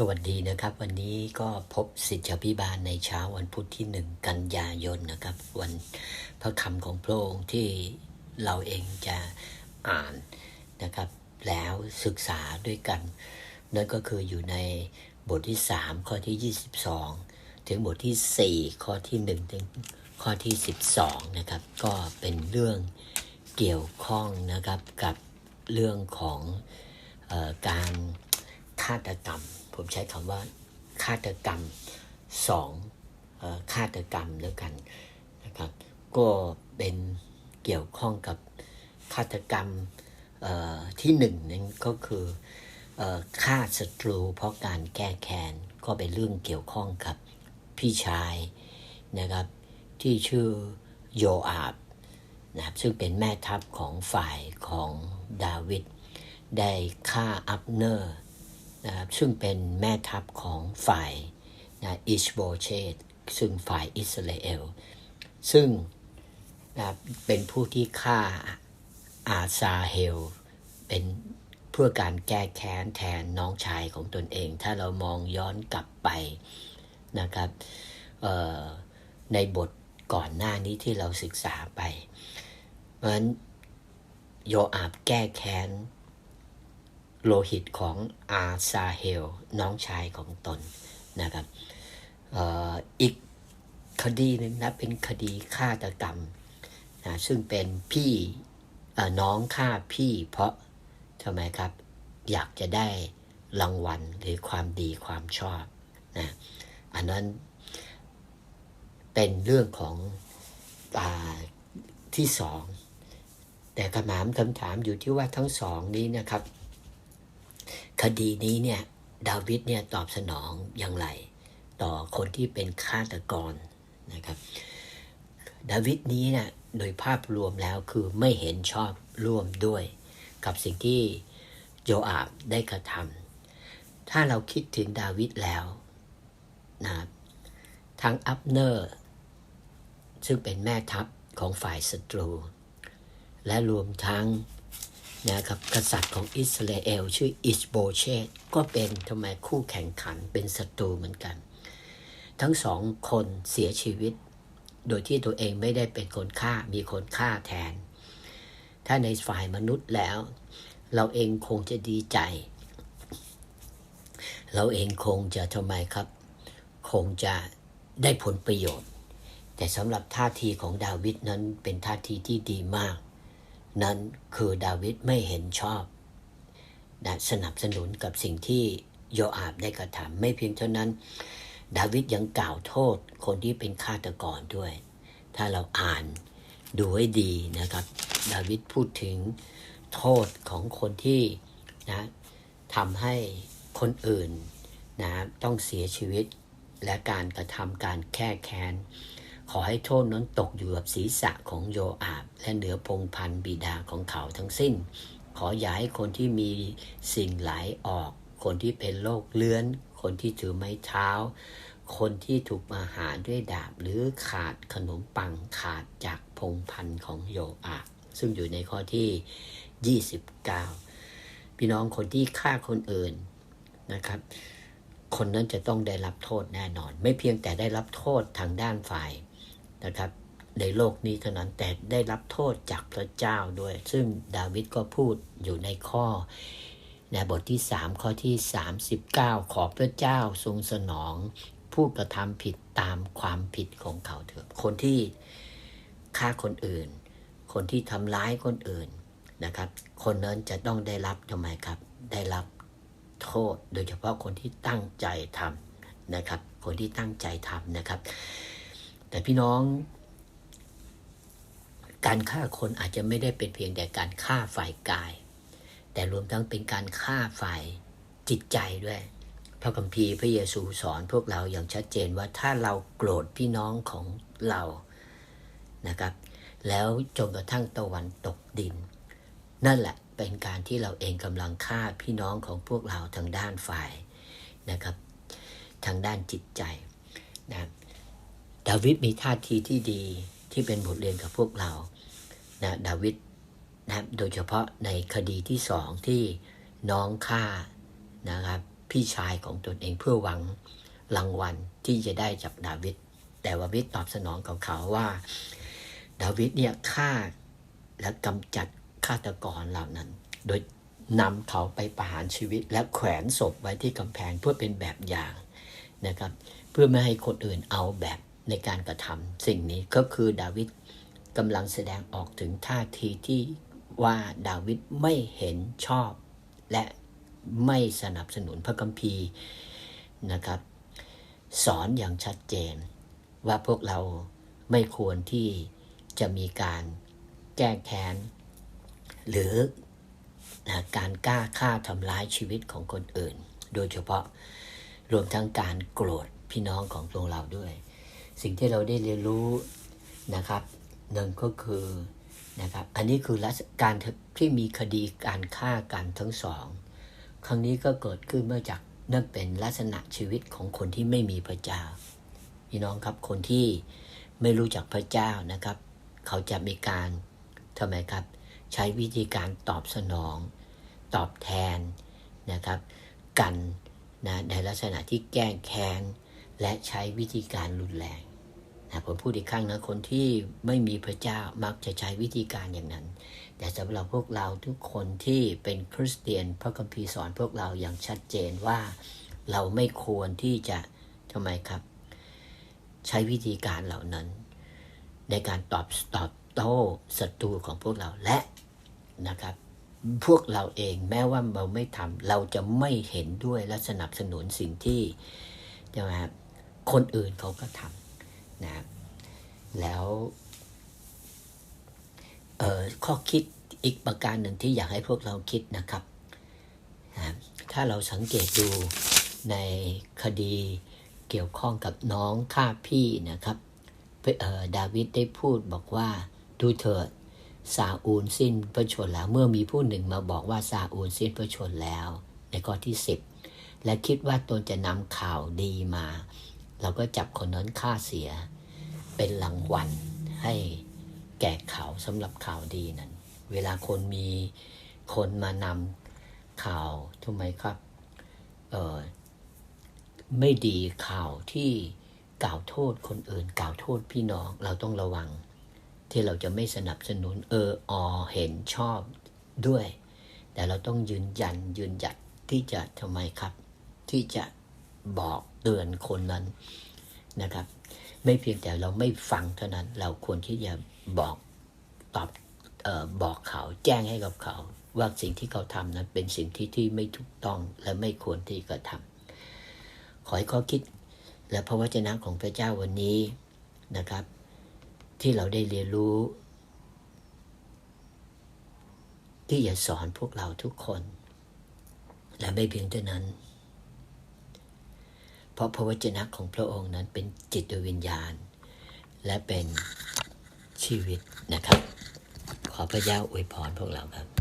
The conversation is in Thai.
สวัสดีนะครับ วันนี้ก็พบสิทธิพิบาลในเช้าวันพุธที่หนึ่งกันยายนนะครับ วันพระคำของพระองค์ที่เราเองจะอ่านนะครับ แล้วศึกษาด้วยกัน นั่นก็คืออยู่ในบทที่ 3 ข้อที่ 22 ถึงบทที่ 4 ข้อที่ 1 ถึงข้อที่ 12 นะครับ ก็เป็นเรื่องเกี่ยวข้องนะครับกับเรื่องของออการฆาตกรรม ผมใช้คำว่าฆาตกรรมสองฆาตกรรมแล้วกันนะครับ ก็เป็นเกี่ยวข้องกับฆาตกรรมที่หนึ่งนั้นก็คือฆ่าศัตรูเพราะการแก้แค้นก็เป็นเรื่องเกี่ยวข้องกับพี่ชายนะครับที่ชื่อโยอาบนะครับซึ่งเป็นแม่ทัพของฝ่ายของดาวิดได้ฆ่าอับเนอร์ นะครับซึ่งเป็นแม่ทัพของฝ่ายนะอิชโบเชตซึ่งฝ่ายอิสราเอล ซึ่งนะเป็นผู้ที่ฆ่าอาซาเฮล เป็นเพื่อการแก้แค้นแทนน้องชายของตนเอง ถ้าเรามองย้อนกลับไปนะครับในบทก่อนหน้านี้ที่เราศึกษาไป เพราะฉะนั้นโยอาบแก้แค้น โลหิตของอาซาเฮล น้องชายของตนนะครับอีกคดีหนึ่งนะเป็นคดีฆาตกรรมนะซึ่งเป็นพี่น้องฆ่าพี่เพราะทำไมครับ อยากจะได้รางวัลหรือความดีความชอบนะอันนั้นเป็นเรื่องของอาที่สอง แต่คำถามคำถามอยู่ที่ว่าทั้งสองนี้นะครับ คดีนี้เนี่ยดาวิดเนี่ยตอบสนองอย่างไร ต่อคนที่เป็นฆาตกรนะครับดาวิดนี้เนี่ยโดยภาพรวมแล้วคือไม่เห็นชอบร่วมด้วย กับสิ่งที่โยอาบได้กระทำถ้าเราคิดถึงดาวิดแล้วนะครับทั้งอับเนอร์ ซึ่งเป็นแม่ทัพของฝ่ายศัตรู และรวมทั้ง นะครับกษัตริย์ของอิสราเอลชื่ออิสโบเชตก็เป็นทำไมคู่แข่งขันเป็นศัตรูเหมือนกัน ทั้งสองคนเสียชีวิต โดยที่ตัวเองไม่ได้เป็นคนฆ่ามีคนฆ่าแทน ถ้าในฝ่ายมนุษย์แล้ว เราเองคงจะดีใจ เราเองคงจะทำไมครับ คงจะได้ผลประโยชน์ แต่สำหรับท่าทีของดาวิดนั้นเป็นท่าทีที่ดีมาก นั้นคือดาวิดไม่เห็นชอบนะสนับสนุนกับสิ่งที่โยอาบได้กระทำไม่เพียงเท่านั้น ดาวิดยังกล่าวโทษคนที่เป็นฆาตกรด้วย ถ้าเราอ่านดูให้ดีนะครับ ดาวิดพูดถึงโทษของคนที่นะทำให้คนอื่นนะต้องเสียชีวิตและการกระทำการแค่แค้น ขอให้โทษนั้นตกอยู่กับศีรษะของโยอาบ และเหนือพงพันธ์บิดาของเขาทั้งสิ้น ขออย่าให้คนที่มีสิ่งไหลออก คนที่เป็นโรคเลื้อน คนที่ถือไม้เท้า คนที่ถูกมาหาด้วยดาบหรือขาดขนมปังขาดจากพงพันธ์ของโยอาบ ซึ่งอยู่ในข้อที่ 29 พี่น้องคนที่ฆ่าคนอื่นนะครับ คนนั้นจะต้องได้รับโทษแน่นอน ไม่เพียงแต่ได้รับโทษทางด้านฝ่าย นะครับ ในโลกนี้เท่านั้นแต่ได้รับโทษจากพระเจ้าด้วย ซึ่งดาวิดก็พูดอยู่ในข้อในบทที่ 3 ข้อที่ 39 ขอพระเจ้าทรงสนอง ผู้กระทำผิดตามความผิดของเขาเถิดคนที่ฆ่าคนอื่น คนที่ทำร้ายคนอื่นนะครับ คนนั้นจะต้องได้รับทำไมครับ ได้รับโทษ โดยเฉพาะคนที่ตั้งใจทำนะครับ คนที่ตั้งใจทำนะครับ แต่พี่น้อง การฆ่าคนอาจจะไม่ได้เป็นเพียงแต่การฆ่าฝ่ายกาย แต่รวมทั้งเป็นการฆ่าฝ่ายจิตใจด้วย พระคัมภีร์พระเยซูสอนพวกเราอย่างชัดเจนว่าถ้าเราโกรธพี่น้องของเรานะครับ แล้วจนกระทั่งตะวันตกดิน นั่นแหละเป็นการที่เราเองกำลังฆ่าพี่น้องของพวกเราทางด้านฝ่ายนะครับ ทางด้านจิตใจนะ ดาวิดมีท่าทีที่ดีที่เป็นบทเรียนกับพวกเรานะดาวิดนะโดยเฉพาะในคดีที่สองที่น้องฆ่านะครับพี่ชายของตนเองเพื่อหวังรางวัลที่จะได้จากดาวิดแต่ว่าวิดตอบสนองกับเขาว่า ดาวิดเนี่ยฆ่าและกำจัดฆาตกรเหล่านั้น โดยนำเขาไปประหารชีวิต และแขวนศพไว้ที่กำแพงเพื่อเป็นแบบอย่างนะครับ เพื่อไม่ให้คนอื่นเอาแบบ ในการกระทำสิ่งนี้ก็คือดาวิดกำลังแสดงออกถึงท่าทีที่ว่าดาวิดไม่เห็นชอบ และไม่สนับสนุนพระคัมภีร์นะครับ สอนอย่างชัดเจน ว่าพวกเราไม่ควรที่จะมีการแก้แค้น หรือนะการกล้าฆ่าทำร้ายชีวิตของคนอื่น โดยเฉพาะรวมทั้งการโกรธพี่น้องของพวกเราด้วย สิ่งที่เราได้เรียนรู้นะครับหนึ่งก็คือนะครับอันนี้คือรัฐการที่มีคดีการฆ่ากันทั้งสอง ครั้งนี้ก็เกิดขึ้นเมื่อจากนั่นเป็นลักษณะชีวิตของคนที่ไม่มีพระเจ้าพี่น้องครับคนที่ไม่รู้จักพระเจ้านะครับ เขาจะมีการทำไมครับ ใช้วิธีการตอบสนอง ตอบแทนนะครับ กันนะในลักษณะที่แกล้งแค้นและใช้วิธีการรุนแรง นะผมพูดอีกครั้งนะคนที่ไม่มีพระเจ้ามักจะใช้วิธีการอย่างนั้น แต่สำหรับพวกเราทุกคนที่เป็นคริสเตียนพระคัมภีร์สอนพวกเราอย่างชัดเจนว่าเราไม่ควรที่จะทำไมครับ ใช้วิธีการเหล่านั้น ในการตอบตอบโต้ศัตรูของพวกเราและนะครับ พวกเราเองแม้ว่าเราไม่ทำเราจะไม่เห็นด้วยและสนับสนุนสิ่งที่ใช่ไหมครับคนอื่นเขาก็ทำ นะแล้วเออข้อคิดอีกประการหนึ่งที่อยากให้พวกเราคิดนะครับนะถ้าเราสังเกตดูในคดีเกี่ยวข้องกับน้องฆ่าพี่นะครับเออดาวิดได้พูดบอกว่าดูเถิดซาอูลสิ้นพระชน์แล้วเมื่อมีผู้หนึ่งมาบอกว่าซาอูลสิ้นพระชน์แล้ว ในข้อที่ 10 และคิดว่าตนจะนำข่าวดีมา เราก็จับคนนั้นฆ่าเสียเป็นรางวัลให้แก่เขาสำหรับข่าวดีนั้น เวลาคนมีคนมานำข่าวทำไมครับเออไม่ดีข่าวที่กล่าวโทษคนอื่น กล่าวโทษพี่น้องเราต้องระวัง ที่เราจะไม่สนับสนุนเอออเห็นชอบด้วย แต่เราต้องยืนยันยืนหยัดที่จะทำไมครับ ที่จะ บอกเตือนคนนั้นนะครับ ไม่เพียงแต่เราไม่ฟังเท่านั้น เราควรที่จะบอกตอบออบอกเขาแจ้งให้กับเขา ว่าสิ่งที่เขาทำนั้นเป็นสิ่งที่ที่ไม่ถูกต้องและไม่ควรที่จะทำขอให้ข้อคิดและพระวจนะของพระเจ้าวันนี้นะครับ ที่เราได้เรียนรู้ ที่จะสอนพวกเราทุกคน และไม่เพียงเท่านั้น เพราะพระวจนะของพระองค์นั้นเป็นจิตวิญญาณ และเป็นชีวิตนะครับ ขอพระเจ้าอวยพรพวกเราครับ